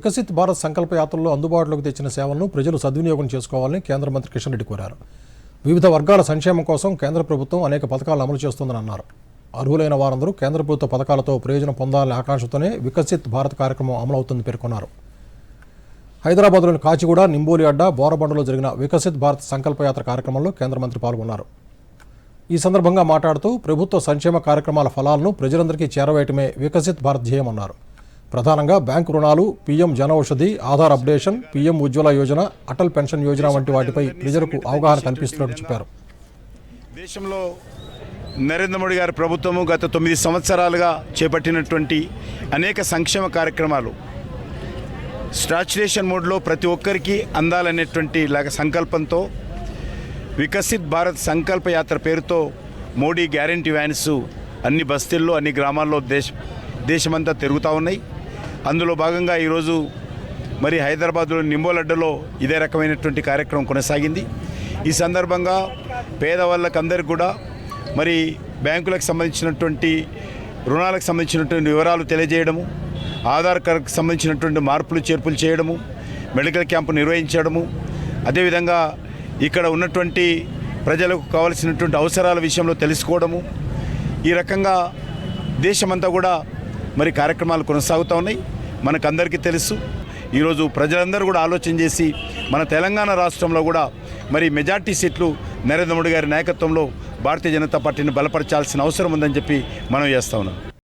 వికసిత్ భారత్ సంకల్ప యాత్రలో అందుబాటులోకి తెచ్చిన సేవలను ప్రజలు సద్వినియోగం చేసుకోవాలని కేంద్ర మంత్రి కిషన్ రెడ్డి కోరారు. వివిధ వర్గాల సంక్షేమం కోసం కేంద్ర ప్రభుత్వం అనేక పథకాలను అమలు చేస్తోందని అన్నారు. అర్హులైన వారందరూ కేంద్ర ప్రభుత్వ పథకాలతో ప్రయోజనం పొందాలనే ఆకాంక్షతోనే వికసిత్ భారత్ కార్యక్రమం అమలవుతుందని పేర్కొన్నారు. హైదరాబాద్లోని కాచిగూడ నింబోలి అడ్డా బోరబండలో జరిగిన వికసిత్ భారత్ సంకల్ప యాత్ర కార్యక్రమంలో కేంద్ర మంత్రి పాల్గొన్నారు. ఈ సందర్భంగా మాట్లాడుతూ ప్రభుత్వ సంక్షేమ కార్యక్రమాల ఫలాలను ప్రజలందరికీ చేరవేయటమే వికసిత్ భారత్ ధ్యేయమన్నారు. ప్రధానంగా బ్యాంకు రుణాలు PM Janaushadhi Aadhaar updation PM Ujjwala Yojana Atal pension Yojana వంటి వాటిపై ప్రజలకు అవగాహన కల్పిస్తున్నట్టు చెప్పారు. దేశంలో నరేంద్ర మోడీ గారి ప్రభుత్వము గత తొమ్మిది సంవత్సరాలుగా చేపట్టినటువంటి అనేక సంక్షేమ కార్యక్రమాలు స్టాచ్యులేషన్ మోడ్లో ప్రతి ఒక్కరికి అందాలనేటువంటి లాగా సంకల్పంతో వికసిత్ భారత్ సంకల్ప యాత్ర పేరుతో మోడీ గ్యారంటీ వ్యాన్స్ అన్ని బస్తీల్లో అన్ని గ్రామాల్లో దేశ దేశమంతా తిరుగుతూ ఉన్నాయి. అందులో భాగంగా ఈరోజు మరి హైదరాబాద్లో నింబోలడ్డలో ఇదే రకమైనటువంటి కార్యక్రమం కొనసాగింది. ఈ సందర్భంగా పేదవాళ్ళకు అందరికి కూడా మరి బ్యాంకులకు సంబంధించినటువంటి రుణాలకు సంబంధించినటువంటి వివరాలు తెలియజేయడము ఆధార్ కార్డుకు సంబంధించినటువంటి మార్పులు చేర్పులు చేయడము మెడికల్ క్యాంపు నిర్వహించడము అదేవిధంగా ఇక్కడ ఉన్నటువంటి ప్రజలకు కావలసినటువంటి అవసరాల విషయంలో తెలుసుకోవడము ఈ రకంగా దేశమంతా కూడా మరి కార్యక్రమాలు కొనసాగుతూ ఉన్నాయి. మనకందరికీ తెలుసు. ఈరోజు ప్రజలందరూ కూడా ఆలోచన చేసి మన తెలంగాణ రాష్ట్రంలో కూడా మరి మెజార్టీ సీట్లు నరేంద్ర మోడీ గారి నాయకత్వంలో భారతీయ జనతా పార్టీని బలపరచాల్సిన అవసరం ఉందని చెప్పి మనం చేస్తా ఉన్నాం.